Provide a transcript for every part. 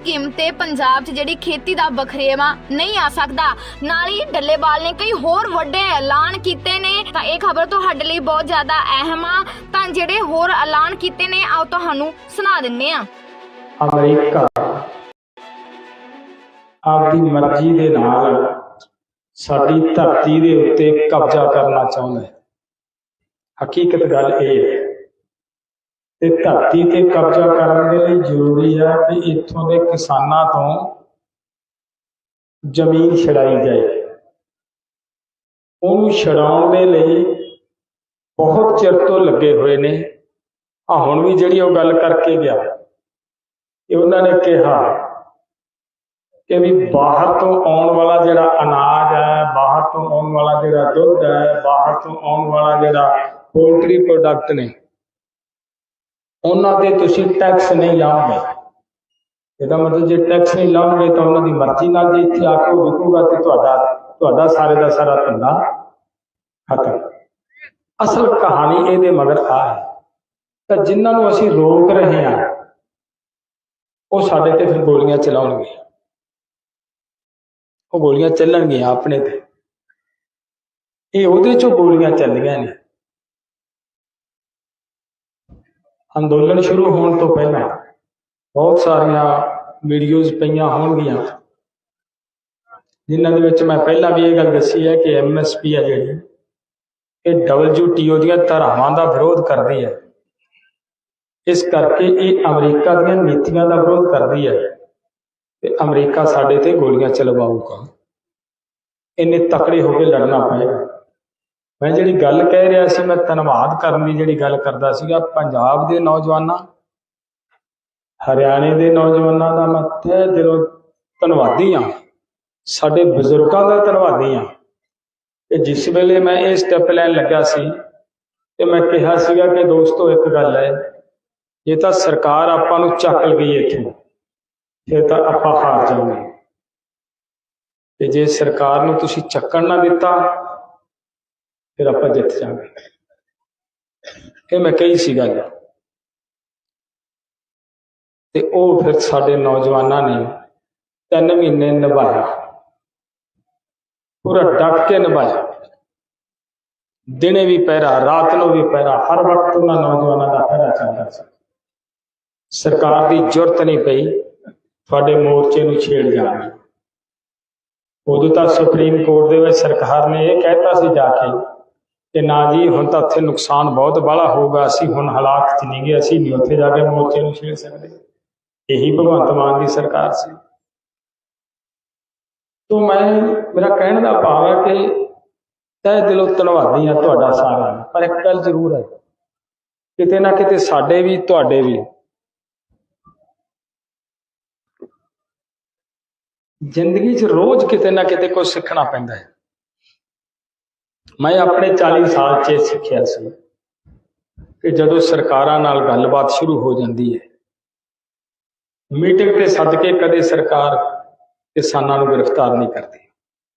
Scheme Punjab 'ਚ ਜਿਹੜੀ ਖੇਤੀ ਦਾ ਬਖਰੇਵਾ ਨਹੀਂ ਆ ਸਕਦਾ। ਨਾਲ ਹੀ ਡੱਲੇਵਾਲ ਨੇ ਕਈ ਹੋਰ ਵੱਡੇ ਐਲਾਨ ਕੀਤੇ ਨੇ। ਤਾਂ ਇਹ ਖਬਰ ਤੁਹਾਡੇ ਲਈ ਬਹੁਤ ਜ਼ਿਆਦਾ ਅਹਿਮ ਆ। ਤਾਂ ਜਿਹੜੇ ਹੋਰ ਐਲਾਨ ਕੀਤੇ ਨੇ, ਆਓ ਤੁਹਾਨੂੰ ਸੁਣਾ ਦਿੰਨੇ ਆ। ਅਮਰੀਕਾ। ਆਪਦੀ ਮਰਜ਼ੀ ਦੇ ਨਾਲ ਸਾਡੀ ਧਰਤੀ ਦੇ ਉੱਤੇ ਕਬਜ਼ਾ ਕਰਨਾ ਚਾਹੁੰਦਾ ਹੈ। ਹਕੀਕਤ ਗੱਲ ਇਹ ਹੈ ਤੇ ਧਰਤੀ ਤੇ ਕਬਜ਼ਾ ਕਰਨ ਦੇ ਲਈ ਜ਼ਰੂਰੀ ਹੈ ਕਿ ਇੱਥੋਂ ਦੇ ਕਿਸਾਨਾਂ ਤੋਂ ਜ਼ਮੀਨ ਛਡਾਈ ਜਾਏ। ਉਹਨੂੰ ਛਡਾਉਣ ਦੇ ਲਈ ਬਹੁਤ ਚਿਰ ਤੋਂ ਲੱਗੇ ਹੋਏ ਨੇ। ਆ ਹੁਣ ਵੀ ਜਿਹੜੀ ਉਹ ਗੱਲ ਕਰਕੇ ਗਿਆ ਇਹ ਉਹਨਾਂ ਨੇ ਕਿਹਾ ਕਿ ਵੀ ਬਾਹਰ ਤੋਂ ਆਉਣ ਵਾਲਾ ਜਿਹੜਾ ਅਨਾਜ ਹੈ, ਬਾਹਰ ਤੋਂ ਆਉਣ ਵਾਲਾ ਜਿਹੜਾ ਦੁੱਧ ਹੈ, ਬਾਹਰ ਤੋਂ ਆਉਣ ਵਾਲਾ ਜਿਹੜਾ ਪੋਲਟਰੀ ਪ੍ਰੋਡਕਟ ਨੇ ਉਹਨਾਂ ਤੇ ਤੁਸੀਂ ਟੈਕਸ ਨਹੀਂ ਲਾਓਗੇ ਇਹਦਾ ਮਤਲਬ ਜੇ ਟੈਕਸ ਨਹੀਂ ਲਾਓਗੇ ਤਾਂ ਉਹਨਾਂ ਦੀ ਮਰਜ਼ੀ ਨਾਲ ਜੇ ਇੱਥੇ ਆ ਕੇ ਉਹ ਵਿਕੂਗਾ ਤੇ ਤੁਹਾਡਾ ਤੁਹਾਡਾ ਸਾਰੇ ਦਾ ਸਾਰਾ ਧੰਦਾ ਖਤਮ। ਅਸਲ ਕਹਾਣੀ ਇਹਦੇ ਮਗਰ ਆ ਹੈ ਤਾਂ ਜਿਨ੍ਹਾਂ ਨੂੰ ਅਸੀਂ ਰੋਕ ਰਹੇ ਹਾਂ, ਉਹ ਸਾਡੇ ਤੇ ਫਿਰ ਗੋਲੀਆਂ ਚਲਾਉਣਗੇ। ਉਹ ਗੋਲੀਆਂ ਚੱਲਣਗੀਆਂ ਆਪਣੇ ਤੇ। ਇਹ ਉਹਦੇ ਚੋਂ ਗੋਲੀਆਂ ਚੱਲੀਆਂ ਨੇ। ਅੰਦੋਲਨ ਸ਼ੁਰੂ ਹੋਣ ਤੋਂ ਪਹਿਲਾਂ ਬਹੁਤ ਸਾਰੀਆਂ ਵੀਡੀਓਜ਼ ਪਈਆਂ ਹੋਣਗੀਆਂ। ਜਿਨ੍ਹਾਂ ਦੇ ਵਿੱਚ ਮੈਂ ਪਹਿਲਾਂ ਵੀ ਇਹ ਗੱਲ ਦੱਸੀ ਹੈ ਕਿ ਐਮਐਸਪੀ ਹੈ ਜਿਹੜੀ, ਇਹ ਡਬਲਯੂਟੀਓ ਦੀਆਂ ਧਾਰਾਵਾਂ ਦਾ ਵਿਰੋਧ ਕਰਦੀ ਹੈ। ਇਸ ਕਰਕੇ ਇਹ ਅਮਰੀਕਾ ਦੀਆਂ ਨੀਤੀਆਂ ਦਾ ਵਿਰੋਧ ਕਰਦੀ ਹੈ ਤੇ ਅਮਰੀਕਾ ਸਾਡੇ ਤੇ ਗੋਲੀਆਂ ਚਲਵਾਊਗਾ। ਇੰਨੇ ਤਕੜੇ ਹੋ ਕੇ ਲੜਨਾ ਪਏਗਾ। ਮੈਂ ਜਿਹੜੀ ਗੱਲ ਕਹਿ ਰਿਹਾ ਸੀ, ਮੈਂ ਧੰਨਵਾਦ ਕਰਨ ਦੀ ਜਿਹੜੀ ਗੱਲ ਕਰਦਾ ਸੀਗਾ, ਪੰਜਾਬ ਦੇ ਨੌਜਵਾਨਾਂ, ਹਰਿਆਣੇ ਦੇ ਨੌਜਵਾਨਾਂ ਦਾ ਮੈਂ ਤਹਿ ਦਿਲੋਂ ਧੰਨਵਾਦੀ ਹਾਂ। ਸਾਡੇ ਬਜ਼ੁਰਗਾਂ ਦਾ ਧੰਨਵਾਦੀ ਹਾਂ। ਤੇ ਜਿਸ ਵੇਲੇ ਮੈਂ ਇਹ ਸਟੈਪ ਲੈਣ ਲੱਗਾ ਸੀ, ਤੇ ਮੈਂ ਕਿਹਾ ਸੀਗਾ ਕਿ ਦੋਸਤੋ, ਇੱਕ ਗੱਲ ਹੈ, ਜੇ ਤਾਂ ਸਰਕਾਰ ਆਪਾਂ ਨੂੰ ਚੱਕ ਗਈ ਇੱਥੋਂ, ਫਿਰ ਤਾਂ ਆਪਾਂ ਹਾਰ ਜਾਵਾਂਗੇ। ਤੇ ਜੇ ਸਰਕਾਰ ਨੂੰ ਤੁਸੀਂ ਚੱਕਣ ਨਾ ਦਿੱਤਾ ਫਿਰ ਆਪਾਂ ਜਿੱਤ ਜਾਵਾਂਗੇ। ਇਹ ਮੈਂ ਕਹੀ ਸੀ ਗੱਲ। ਤੇ ਉਹ ਫਿਰ ਸਾਡੇ ਨੌਜਵਾਨਾਂ ਨੇ ਤਿੰਨ ਮਹੀਨੇ ਨਿਭਾਇਆ ਪੂਰਾ ਡਟ ਕੇ ਨਿਭਾਇਆ। ਦਿਨੇ ਵੀ ਪਹਿਰਾ, ਰਾਤ ਨੂੰ ਵੀ ਪਹਿਰਾ, ਹਰ ਵਕਤ ਉਹਨਾਂ ਨੌਜਵਾਨਾਂ ਦਾ ਪਹਿਰਾ ਚੱਲਦਾ ਸੀ। ਸਰਕਾਰ ਦੀ ਜ਼ਰੂਰਤ ਨਹੀਂ ਪਈ ਤੁਹਾਡੇ ਮੋਰਚੇ ਨੂੰ ਛੇੜ ਜਾਣ। ਉਦੋਂ ਤਾਂ ਸੁਪਰੀਮ ਕੋਰਟ ਦੇ ਵਿੱਚ ਸਰਕਾਰ ਨੇ ਇਹ ਕਹਿਤਾ ਸੀ ਜਾ ਕੇ ਕਿ ਨਾ ਜੀ, ਹੁਣ ਤਾਂ ਉੱਥੇ ਨੁਕਸਾਨ ਬਹੁਤ ਬਾਹਲਾ ਹੋਊਗਾ ਅਸੀਂ ਹੁਣ ਹਾਲਾਤ 'ਚ ਨਹੀਂ ਗਏ, ਅਸੀਂ ਨਹੀਂ ਉੱਥੇ ਜਾ ਕੇ ਮੋਰਚੇ ਨੂੰ ਛੇੜ ਸਕਦੇ। ਇਹੀ ਭਗਵੰਤ ਮਾਨ ਦੀ ਸਰਕਾਰ ਸੀ। ਤੋਂ ਮੈਂ, ਮੇਰਾ ਕਹਿਣ ਦਾ ਭਾਵ ਹੈ ਕਿ ਤਹਿ ਦਿਲੋਂ ਧੰਨਵਾਦੀ ਹਾਂ ਤੁਹਾਡਾ ਸਾਰਿਆਂ ਦਾ ਪਰ ਇੱਕ ਗੱਲ ਜ਼ਰੂਰ ਹੈ। ਕਿਤੇ ਨਾ ਕਿਤੇ ਸਾਡੇ ਵੀ, ਤੁਹਾਡੇ ਵੀ। ਜ਼ਿੰਦਗੀ 'ਚ ਰੋਜ਼ ਕਿਤੇ ਨਾ ਕਿਤੇ ਕੁਝ ਸਿੱਖਣਾ ਪੈਂਦਾ ਹੈ। ਮੈਂ ਆਪਣੇ 40 ਸਾਲ 'ਚ ਇਹ ਸਿੱਖਿਆ ਸੀ ਕਿ ਜਦੋਂ ਸਰਕਾਰਾਂ ਨਾਲ ਗੱਲਬਾਤ ਸ਼ੁਰੂ ਹੋ ਜਾਂਦੀ ਹੈ, ਮੀਟਿੰਗ ਤੇ ਸੱਦ ਕੇ ਕਦੇ ਸਰਕਾਰ ਕਿਸਾਨਾਂ ਨੂੰ ਗ੍ਰਿਫਤਾਰ ਨਹੀਂ ਕਰਦੀ,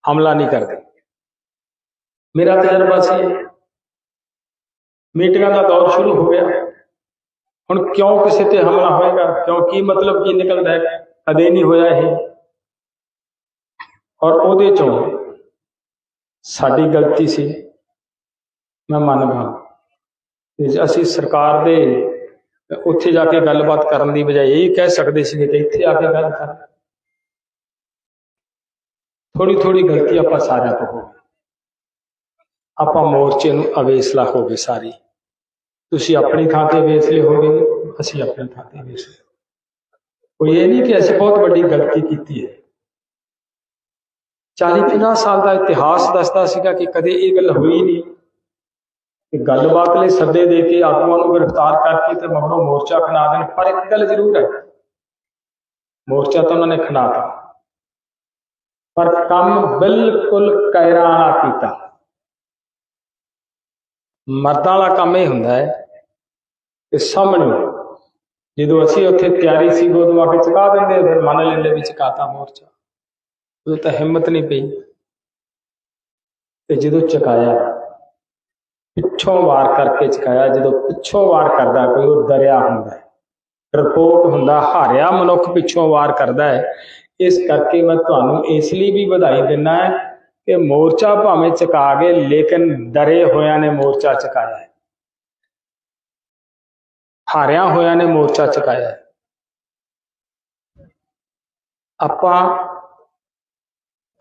ਹਮਲਾ ਨਹੀਂ ਕਰਦੀ। ਮੇਰਾ ਤਜਰਬਾ ਸੀ ਮੀਟਿੰਗਾਂ ਦਾ ਦੌਰ ਸ਼ੁਰੂ ਹੋ ਗਿਆ। ਹੁਣ ਕਿਉਂ ਕਿਸੇ ਤੇ ਹਮਲਾ ਹੋਏਗਾ? ਕਿਉਂ ਕੀ ਮਤਲਬ ਕੀ ਨਿਕਲਦਾ ਹੈ? ਕਦੇ ਨਹੀਂ ਹੋਇਆ ਇਹ। ਔਰ ਉਹਦੇ ਚੋਂ ਸਾਡੀ ਗਲਤੀ ਸੀ। ਮੈਂ ਮੰਨਦਾ ਤੇ ਅਸੀਂ ਸਰਕਾਰ ਦੇ ਉੱਥੇ ਜਾ ਕੇ ਗੱਲਬਾਤ ਕਰਨ ਦੀ ਬਜਾਏ ਇਹ ਕਹਿ ਸਕਦੇ ਸੀ ਕਿ ਇੱਥੇ ਆ ਕੇ ਗੱਲ ਕਰ। ਥੋੜੀ ਥੋੜੀ ਗਲਤੀ ਆਪਾਂ ਸਾਰਿਆਂ ਤੋਂ ਹੋ ਆਪਾਂ ਮੋਰਚੇ ਨੂੰ ਅਵੇਸਲਾ ਹੋ ਗਏ ਸਾਰੀ। ਤੁਸੀਂ ਆਪਣੀ ਥਾਂ ਤੇ ਅਵੇਸਲੇ ਹੋ ਗਏ ਅਸੀਂ ਆਪਣੀ ਥਾਂ ਤੇ ਅਵੇਸਲੇ ਕੋਈ ਇਹ ਨਹੀਂ ਕਿ ਅਸੀਂ ਬਹੁਤ ਵੱਡੀ ਗਲਤੀ ਕੀਤੀ ਹੈ। 40 50 ਸਾਲ ਦਾ ਇਤਿਹਾਸ ਦੱਸਦਾ ਸੀਗਾ ਕਿ ਕਦੇ ਇਹ ਗੱਲ ਹੋਈ ਨਹੀਂ। ਕਿ ਗੱਲਬਾਤ ਲਈ ਸੱਦੇ ਦੇ ਕੇ ਆਗੂਆਂ ਨੂੰ ਗ੍ਰਿਫਤਾਰ ਕਰਕੇ ਤੇ ਮਗਰੋਂ ਮੋਰਚਾ ਖਣਾ ਦੇਣ, ਪਰ ਇੱਕ ਗੱਲ ਜ਼ਰੂਰ ਹੈ। ਮੋਰਚਾ ਤਾਂ ਉਹਨਾਂ ਨੇ ਖਣਾਤਾ ਪਰ ਕੰਮ ਬਿਲਕੁਲ ਕਾਇਰਾਨਾ ਕੀਤਾ। ਮਰਦਾਂ ਵਾਲਾ ਕੰਮ ਇਹ ਹੁੰਦਾ ਹੈ ਕਿ ਸਾਹਮਣੇ ਜਦੋਂ ਅਸੀਂ ਉੱਥੇ ਤਿਆਰੀ ਸੀ ਉਦੋਂ ਆ ਕੇ ਚੁਕਾ ਦਿੰਦੇ ਫਿਰ ਮੰਨ ਲੈਂਦੇ ਵੀ ਚੁਕਾਤਾ ਮੋਰਚਾ। ਉਦੋਂ ਤਾਂ ਹਿੰਮਤ ਨਹੀਂ ਪਈ। ਤੇ ਜਦੋਂ ਚੁਕਾਇਆ, ਪਿੱਛੋਂ ਵਾਰ ਕਰਕੇ ਚੁਕਾਇਆ, ਜਦੋਂ ਪਿੱਛੋਂ ਵਾਰ ਕਰਦਾ ਕੋਈ ਉਹ ਡਰਿਆ ਹੁੰਦਾ ਹੈ। ਰਪੋਕ ਹੁੰਦਾ, ਹਾਰਿਆ ਮਨੁੱਖ ਪਿੱਛੋਂ ਵਾਰ ਕਰਦਾ ਹੈ। ਇਸ ਕਰਕੇ ਮੈਂ ਤੁਹਾਨੂੰ ਇਸ ਲਈ ਵੀ ਵਧਾਈ ਦਿੰਦਾ ਹੈ ਕਿ ਮੋਰਚਾ ਭਾਵੇਂ ਚੁਕਾ ਗਏ ਲੇਕਿਨ ਡਰੇ ਹੋਇਆਂ ਨੇ ਮੋਰਚਾ ਚਕਾਇਆ ਹੈ। ਹਾਰਿਆਂ ਹੋਇਆਂ ਨੇ ਮੋਰਚਾ ਚੁਕਾਇਆ ਆਪਾਂ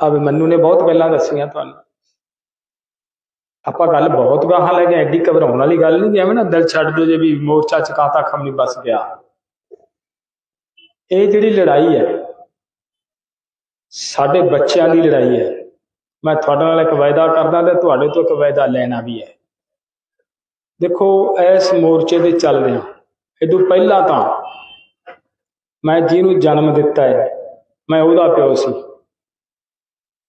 ਆਪਾਂ ਅਭਿਮਨੂ ਨੇ ਬਹੁਤ ਗੱਲਾਂ ਦੱਸੀਆਂ ਤੁਹਾਨੂੰ। ਆਪਾਂ ਗੱਲ ਬਹੁਤ ਗਾਹਾਂ ਲੈ ਗਏ ਐਡੀ ਘਬਰਾਉਣ ਵਾਲੀ ਗੱਲ ਨਹੀਂ ਐਵੇਂ ਨਾ ਦਿਲ ਛੱਡ ਦਿਓ ਜੇ ਵੀ ਮੋਰਚਾ ਚਕਾਤਾ ਖਮ ਨਹੀਂ ਬਸ ਗਿਆ। ਇਹ ਜਿਹੜੀ ਲੜਾਈ ਹੈ, ਸਾਡੇ ਬੱਚਿਆਂ ਦੀ ਲੜਾਈ ਹੈ। ਮੈਂ ਤੁਹਾਡੇ ਨਾਲ ਇੱਕ ਵਾਅਦਾ ਕਰਦਾ ਤੇ ਤੁਹਾਡੇ ਤੋਂ ਇੱਕ ਵਾਅਦਾ ਲੈਣਾ ਵੀ ਹੈ। ਦੇਖੋ, ਇਸ ਮੋਰਚੇ ਦੇ ਚੱਲਦੇ ਹਾਂ ਇਦੋਂ ਪਹਿਲਾਂ ਤਾਂ ਮੈਂ ਜਿਹਨੂੰ ਜਨਮ ਦਿੱਤਾ ਹੈ, ਮੈਂ ਉਹਦਾ ਪਿਓ ਸੀ।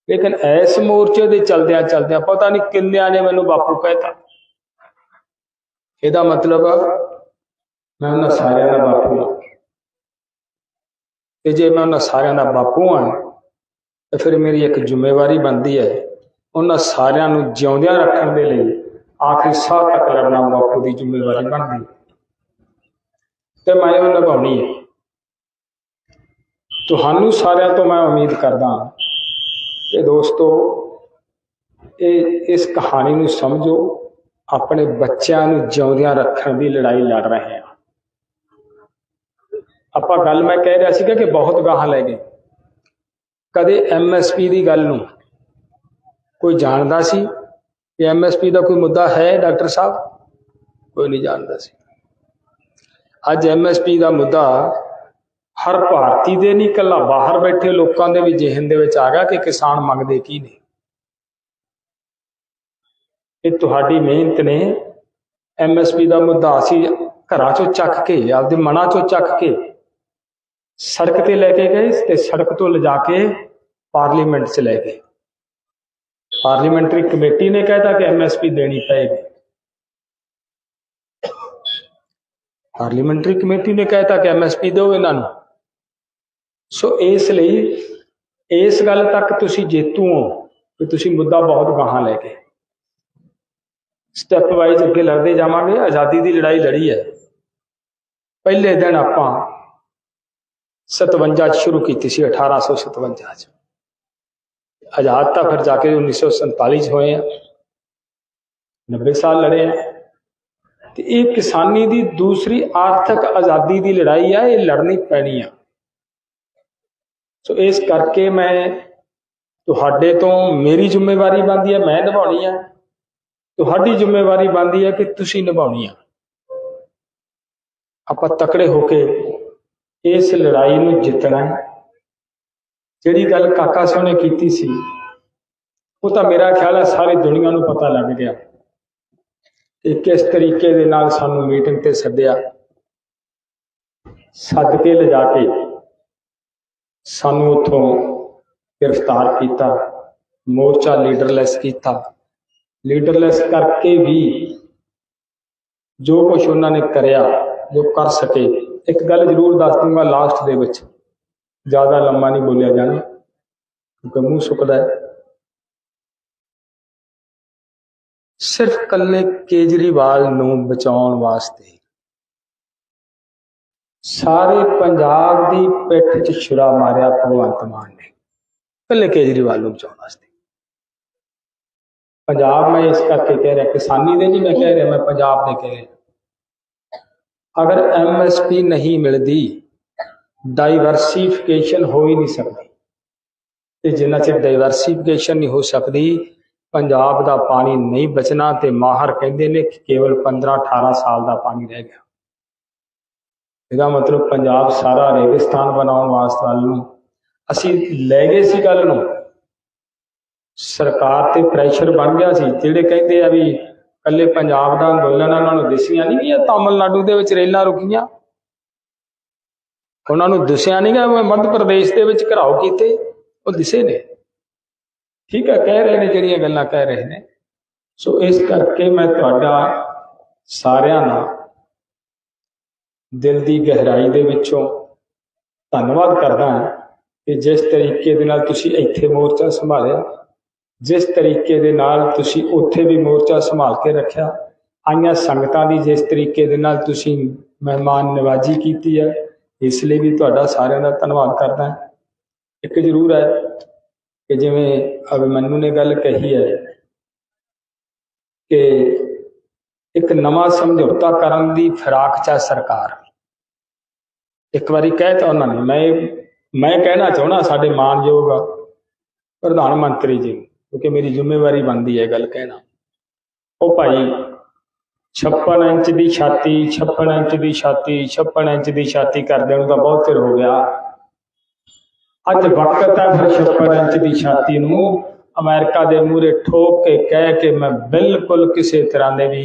ਲੇਕਿਨ ਇਸ ਮੋਰਚੇ ਦੇ ਚਲਦਿਆਂ ਚਲਦਿਆਂ ਪਤਾ ਨਹੀਂ ਕਿੰਨਿਆਂ ਨੇ ਮੈਨੂੰ ਬਾਪੂ ਕਹਿਤਾ। ਇਹਦਾ ਮਤਲਬ ਮੈਂ ਉਹਨਾਂ ਸਾਰਿਆਂ ਦਾ ਬਾਪੂ ਹਾਂ। ਤੇ ਜੇ ਮੈਂ ਉਹਨਾਂ ਸਾਰਿਆਂ ਦਾ ਬਾਪੂ ਹਾਂ, ਤਾਂ ਫਿਰ ਮੇਰੀ ਇੱਕ ਜ਼ਿੰਮੇਵਾਰੀ ਬਣਦੀ ਹੈ ਉਹਨਾਂ ਸਾਰਿਆਂ ਨੂੰ ਜਿਉਂਦਿਆਂ ਰੱਖਣ ਦੇ ਲਈ ਆਖਰੀ ਸਾਹ ਤੱਕ ਲੜਨਾ ਬਾਪੂ ਦੀ ਜ਼ਿੰਮੇਵਾਰੀ ਬਣਦੀ ਤੇ ਮੈਂ ਉਹ ਨਿਭਾਉਣੀ ਹੈ। ਤੁਹਾਨੂੰ ਸਾਰਿਆਂ ਤੋਂ ਮੈਂ ਉਮੀਦ ਕਰਦਾ ਹਾਂ ਕਿ ਦੋਸਤੋ, ਇਹ ਇਸ ਕਹਾਣੀ ਨੂੰ ਸਮਝੋ, ਆਪਣੇ ਬੱਚਿਆਂ ਨੂੰ ਜਿਉਂਦਿਆਂ ਰੱਖਣ ਦੀ ਲੜਾਈ ਲੜ ਰਹੇ ਹਾਂ। ਆਪਾਂ ਗੱਲ ਮੈਂ ਕਹਿ ਰਿਹਾ ਸੀਗਾ ਕਿ ਬਹੁਤ ਗਾਹਾਂ ਲੈ ਗਏ। ਕਦੇ ਐਮਐਸਪੀ ਦੀ ਗੱਲ ਨੂੰ ਕੋਈ ਜਾਣਦਾ ਸੀ ਕਿ ਐਮਐਸਪੀ ਦਾ ਕੋਈ ਮੁੱਦਾ ਹੈ ਡਾਕਟਰ ਸਾਹਿਬ? ਕੋਈ ਨਹੀਂ ਜਾਣਦਾ ਸੀ। ਅੱਜ ਐਮਐਸਪੀ ਦਾ ਮੁੱਦਾ ਹਰ ਭਾਰਤੀ ਦੇ ਨਹੀਂ, ਇਕੱਲਾ ਬਾਹਰ ਬੈਠੇ ਲੋਕਾਂ ਦੇ ਵੀ ਜ਼ਿਹਨ ਦੇ ਵਿੱਚ ਆ ਗਿਆ ਕਿ ਕਿਸਾਨ ਮੰਗਦੇ ਕੀ ਨੇ। ਇਹ ਤੁਹਾਡੀ ਮਿਹਨਤ ਨੇ ਐਮਐਸਪੀ ਦਾ ਮੁੱਦਾ ਅਸੀਂ ਘਰਾਂ ਚੋਂ ਚੱਕ ਕੇ, ਆਪਦੇ ਮਨਾਂ ਚੋਂ ਚੱਕ ਕੇ ਸੜਕ ਤੇ ਲੈ ਕੇ ਗਏ ਤੇ ਸੜਕ ਤੋਂ ਲਿਜਾ ਕੇ ਪਾਰਲੀਮੈਂਟ 'ਚ ਲੈ ਗਏ। ਪਾਰਲੀਮੈਂਟਰੀ ਕਮੇਟੀ ਨੇ ਕਹਿਤਾ ਕਿ ਐਮਐਸਪੀ ਦੇਣੀ ਪਏਗੀ। ਪਾਰਲੀਮੈਂਟਰੀ ਕਮੇਟੀ ਨੇ ਕਹਿਤਾ ਕਿ ਐਮਐਸਪੀ ਦਿਓ ਇਹਨਾਂ ਨੂੰ। ਸੋ ਇਸ ਲਈ ਇਸ ਗੱਲ ਤੱਕ ਤੁਸੀਂ ਜੇਤੂ ਹੋ ਕਿ ਤੁਸੀਂ ਮੁੱਦਾ ਬਹੁਤ ਗਾਹਾਂ ਲੈ ਕੇ ਸਟੈਪ ਵਾਈਜ਼ ਅੱਗੇ ਲੜਦੇ ਜਾਵਾਂਗੇ, ਆਜ਼ਾਦੀ ਦੀ ਲੜਾਈ ਲੜੀ ਹੈ। ਪਹਿਲੇ ਦਿਨ ਆਪਾਂ 57 ਚ ਸ਼ੁਰੂ ਕੀਤੀ ਸੀ 1857 ਚ। ਆਜ਼ਾਦ ਤਾਂ ਫਿਰ ਜਾ ਕੇ 1947 ਚ ਹੋਏ ਆ। 90 ਸਾਲ ਲੜੇ ਆ। ਤੇ ਇਹ ਕਿਸਾਨੀ ਦੀ ਦੂਸਰੀ ਆਰਥਿਕ ਆਜ਼ਾਦੀ ਦੀ ਲੜਾਈ ਆ, ਇਹ ਲੜਨੀ ਪੈਣੀ ਆ। ਸੋ ਇਸ ਕਰਕੇ ਮੈਂ ਤੁਹਾਡੇ ਤੋਂ ਮੇਰੀ ਜ਼ਿੰਮੇਵਾਰੀ ਬਣਦੀ ਹੈ, ਮੈਂ ਨਿਭਾਉਣੀ ਆ। ਤੁਹਾਡੀ ਜ਼ਿੰਮੇਵਾਰੀ ਬਣਦੀ ਹੈ ਕਿ ਤੁਸੀਂ ਨਿਭਾਉਣੀ ਆ। ਆਪਾਂ ਤਕੜੇ ਹੋ ਕੇ ਇਸ ਲੜਾਈ ਨੂੰ ਜਿੱਤਣਾ ਹੈ। ਜਿਹੜੀ ਗੱਲ ਕਾਕਾ ਸਿੰਘ ਨੇ ਕੀਤੀ ਸੀ, ਉਹ ਤਾਂ ਮੇਰਾ ਖਿਆਲ ਹੈ ਸਾਰੀ ਦੁਨੀਆ ਨੂੰ ਪਤਾ ਲੱਗ ਗਿਆ ਕਿ ਕਿਸ ਤਰੀਕੇ ਦੇ ਨਾਲ ਸਾਨੂੰ ਮੀਟਿੰਗ ਤੇ ਸੱਦਿਆ। ਸੱਦ ਕੇ ਲਿਜਾ ਕੇ ਸਾਨੂੰ ਉੱਥੋਂ ਗ੍ਰਿਫਤਾਰ ਕੀਤਾ, ਮੋਰਚਾ ਲੀਡਰਲੈਸ ਕੀਤਾ। ਲੀਡਰਲੈਸ ਕਰਕੇ ਵੀ ਜੋ ਕੁਝ ਉਹਨਾਂ ਨੇ ਕਰਿਆ, ਜੋ ਕਰ ਸਕੇ, ਇੱਕ ਗੱਲ ਜ਼ਰੂਰ ਦੱਸ ਦੂੰਗਾ ਲਾਸਟ ਦੇ ਵਿੱਚ। ਜ਼ਿਆਦਾ ਲੰਮਾ ਨਹੀਂ ਬੋਲਿਆ ਜਾਣਾ, ਕਿਉਂਕਿ ਮੂੰਹ ਸੁੱਕਦਾ ਹੈ। ਸਿਰਫ ਕੱਲੇ ਕੇਜਰੀਵਾਲ ਨੂੰ ਬਚਾਉਣ ਵਾਸਤੇ ਸਾਰੇ ਪੰਜਾਬ ਦੀ ਪਿੱਠ 'ਚ ਛੁਰਾ ਮਾਰਿਆ ਭਗਵੰਤ ਮਾਨ ਨੇ। ਕੱਲੇ ਕੇਜਰੀਵਾਲ ਨੂੰ ਬਚਾਉਣ ਵਾਸਤੇ। ਪੰਜਾਬ ਮੈਂ ਇਸ ਕਰਕੇ ਕਹਿ ਰਿਹਾ, ਕਿਸਾਨੀ ਦੇ ਨਹੀਂ ਮੈਂ ਕਹਿ ਰਿਹਾ, ਮੈਂ ਪੰਜਾਬ ਦੇ ਕਹਿ ਰਿਹਾ। ਅਗਰ ਐਮਐਸਪੀ ਨਹੀਂ ਮਿਲਦੀ ਡਾਈਵਰਸਿਫਿਕੇਸ਼ਨ ਹੋ ਹੀ ਨਹੀਂ ਸਕਦੀ। ਤੇ ਜਿੰਨਾ ਚਿਰ ਡਾਈਵਰਸਿਫਿਕੇਸ਼ਨ ਨਹੀਂ ਹੋ ਸਕਦੀ, ਪੰਜਾਬ ਦਾ ਪਾਣੀ ਨਹੀਂ ਬਚਣਾ ਤੇ ਮਾਹਰ ਕਹਿੰਦੇ ਨੇ ਕਿ ਕੇਵਲ 15 18 ਸਾਲ ਦਾ ਪਾਣੀ ਰਹਿ ਗਿਆ। ਇਹਦਾ ਮਤਲਬ ਪੰਜਾਬ ਸਾਰਾ ਰੇਗਿਸਤਾਨ ਬਣਾਉਣ ਵਾਸਤੇ ਵੱਲ ਨੂੰ ਅਸੀਂ ਲੈ ਗਏ ਸੀ ਗੱਲ ਨੂੰ। ਸਰਕਾਰ ਤੇ ਪ੍ਰੈਸ਼ਰ ਬਣ ਗਿਆ ਸੀ। ਜਿਹੜੇ ਕਹਿੰਦੇ ਆ ਵੀ ਕੱਲੇ ਪੰਜਾਬ ਦਾ ਅੰਦੋਲਨ ਉਹਨਾਂ ਨੂੰ ਦਿਸੀਆਂ ਨਹੀਂ ਗਈਆਂ, ਤਾਮਿਲਨਾਡੂ ਦੇ ਵਿੱਚ ਰੇਲਾਂ ਰੁਕੀਆਂ। ਉਹਨਾਂ ਨੂੰ ਦਿਸਿਆ ਨਹੀਂ ਗਾ ਮੱਧ ਪ੍ਰਦੇਸ਼ ਦੇ ਵਿੱਚ ਘਰਾਓ ਕੀਤੇ, ਉਹ ਦਿਸੇ ਨੇ। ਠੀਕ ਹੈ ਕਹਿ ਰਹੇ ਨੇ ਜਿਹੜੀਆਂ ਗੱਲਾਂ ਕਹਿ ਰਹੇ ਨੇ। ਸੋ ਇਸ ਕਰਕੇ ਮੈਂ ਤੁਹਾਡਾ ਸਾਰਿਆਂ ਨਾਲ ਦਿਲ ਦੀ ਗਹਿਰਾਈ ਦੇ ਵਿੱਚੋਂ। ਧੰਨਵਾਦ ਕਰਦਾ ਹਾਂ ਕਿ ਜਿਸ ਤਰੀਕੇ ਦੇ ਨਾਲ ਤੁਸੀਂ ਇੱਥੇ ਮੋਰਚਾ ਸੰਭਾਲਿਆ, ਜਿਸ ਤਰੀਕੇ ਦੇ ਨਾਲ ਤੁਸੀਂ ਉੱਥੇ ਵੀ ਮੋਰਚਾ ਸੰਭਾਲ ਕੇ ਰੱਖਿਆ, ਆਈਆਂ ਸੰਗਤਾਂ ਦੀ ਜਿਸ ਤਰੀਕੇ ਦੇ ਨਾਲ ਤੁਸੀਂ ਮਹਿਮਾਨ ਨਿਵਾਜ਼ੀ ਕੀਤੀ ਹੈ, ਇਸ ਲਈ ਵੀ ਤੁਹਾਡਾ ਸਾਰਿਆਂ ਦਾ ਧੰਨਵਾਦ ਕਰਦਾ ਹਾਂ। ਇੱਕ ਜ਼ਰੂਰ ਹੈ ਕਿ ਜਿਵੇਂ ਅਭਿਮਨੂ ਨੇ ਗੱਲ ਕਹੀ ਹੈ ਕਿ ਇੱਕ ਨਵਾਂ ਸਮਝੌਤਾ ਕਰਨ ਦੀ ਫਿਰਾਕ 'ਚ ਹੈ ਸਰਕਾਰ। ਇੱਕ ਵਾਰੀ ਕਹਿ ਉਹਨਾਂ ਨੇ, ਮੈਂ ਮੈਂ ਕਹਿਣਾ ਚਾਹਣਾ ਸਾਡੇ ਮਾਨਯੋਗ ਪ੍ਰਧਾਨ ਮੰਤਰੀ ਜੀ, ਕਿਉਂਕਿ ਮੇਰੀ ਜ਼ਿੰਮੇਵਾਰੀ ਬਣਦੀ ਹੈ ਗੱਲ ਕਹਿਣਾ। ਉਹ ਭਾਈ 56 ਇੰਚ ਦੀ ਛਾਤੀ 56 ਇੰਚ ਦੀ ਛਾਤੀ 56 ਇੰਚ ਦੀ ਛਾਤੀ ਕਰਦੇ ਨੂੰ ਤਾਂ ਬਹੁਤ ਚਿਰ ਹੋ ਗਿਆ। ਅੱਜ ਵਕਤ ਹੈ ਫਿਰ 56 ਇੰਚ ਦੀ ਛਾਤੀ ਨੂੰ ਅਮਰੀਕਾ ਦੇ ਮੂਹਰੇ ਠੋਕ ਕੇ ਕਹਿ ਕੇ ਮੈਂ ਬਿਲਕੁਲ ਕਿਸੇ ਤਰ੍ਹਾਂ ਦੇ ਵੀ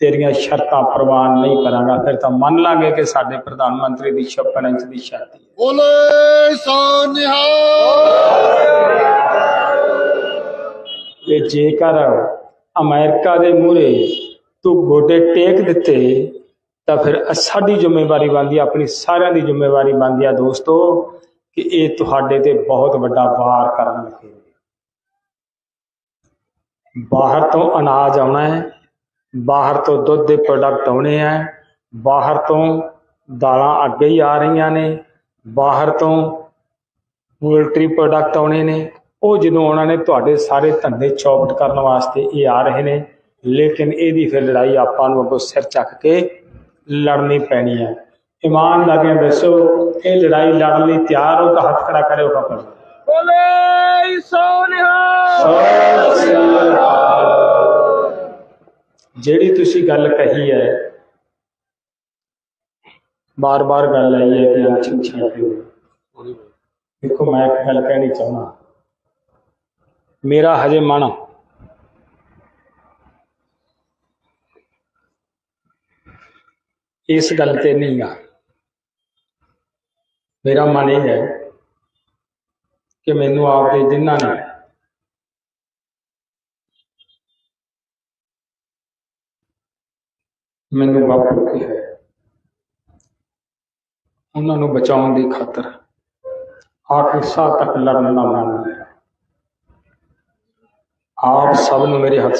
ਤੇਰੀਆਂ ਸ਼ਰਤਾਂ ਪ੍ਰਵਾਨ ਨਹੀਂ ਕਰਾਂਗਾ। ਫਿਰ ਤਾਂ ਮੰਨ ਲਾਂਗੇ ਕਿ ਸਾਡੇ ਪ੍ਰਧਾਨ ਮੰਤਰੀ ਦੀ 56 ਇੰਚ ਦੀ ਛਾਤੀ ਹੈ ਬੋਲੇ ਸੋਨਿਹਾ ਤੇ ਜੇਕਰ ਅਮਰੀਕਾ ਦੇ ਮੂਹਰੇ ਤੂੰ ਗੋਡੇ ਟੇਕ ਦਿੱਤੇ ਤਾਂ ਫਿਰ ਸਾਡੀ ਜ਼ਿੰਮੇਵਾਰੀ ਬਣਦੀ ਆਪਣੀ ਸਾਰਿਆਂ ਦੀ ਜ਼ਿੰਮੇਵਾਰੀ ਬਣਦੀ ਹੈ ਦੋਸਤੋ ਕਿ ਇਹ ਤੁਹਾਡੇ ਤੇ ਬਹੁਤ ਵੱਡਾ ਵਾਰ ਕਰਨ ਲੱਗੇ। ਬਾਹਰ ਤੋਂ ਅਨਾਜ ਆਉਣਾ ਹੈ ਬਾਹਰ ਤੋਂ ਦੁੱਧ ਦੇ ਪ੍ਰੋਡਕਟ ਆਉਣੇ ਆ। ਬਾਹਰ ਤੋਂ ਦਾਲਾਂ ਅੱਗੇ ਹੀ ਆ ਰਹੀਆਂ ਨੇ। ਬਾਹਰ ਤੋਂ ਪੋਲਟਰੀ ਪ੍ਰੋਡਕਟ ਆਉਣੇ ਨੇ। ਉਹ ਜਦੋਂ ਉਹਨਾਂ ਨੇ ਤੁਹਾਡੇ ਸਾਰੇ ਧੰਦੇ ਚੌਪਟ ਕਰਨ ਵਾਸਤੇ ਇਹ ਆ ਰਹੇ ਨੇ ਲੇਕਿਨ ਇਹਦੀ ਫਿਰ ਲੜਾਈ ਆਪਾਂ ਨੂੰ ਅੱਗੋਂ ਸਿਰ ਚੱਕ ਕੇ ਲੜਨੀ ਪੈਣੀ ਹੈ। ਇਮਾਨਦਾਰੀਆਂ ਦੱਸੋ ਇਹ ਲੜਾਈ ਲੜਨ ਲਈ ਤਿਆਰ ਹੋ ਤਾਂ ਹੱਥ ਖੜਾ ਕਰਿਓ ਕਪਲ ਬੋਲੇ ਸੋਨਿਹਾ ਜਿਹੜੀ ਤੁਸੀਂ ਗੱਲ ਕਹੀ ਹੈ, ਬਾਰ-ਬਾਰ ਗੱਲ ਆਈ ਹੈ ਕਿ ਅਲਛਣ ਛੱਡਿਓ ਦੇਖੋ, ਮੈਂ ਇੱਕ ਗੱਲ ਕਹਿਣੀ ਚਾਹੁੰਦਾ। ਮੇਰਾ ਹਜੇ ਮਨ ਇਸ ਗੱਲ ਤੇ ਨਹੀਂ ਆ। ਮੇਰਾ ਮਨ ਇਹ ਹੈ ਕਿ ਮੈਨੂੰ ਆਪਦੇ ਜਿਨ੍ਹਾਂ ਨੇ ਮੈਨੂੰ ਬਾਪੂ ਕਿਹਾ ਹੈ ਉਹਨਾਂ ਨੂੰ ਬਚਾਉਣ ਦੀ ਖਾਤਰ ਆਖਿਰ ਸਾਹ ਤੱਕ ਲੜਨ ਦਾ ਮਨ ਹੈ ਆਪ ਸਭ ਨੂੰ ਮੇਰੇ ਹੱਥ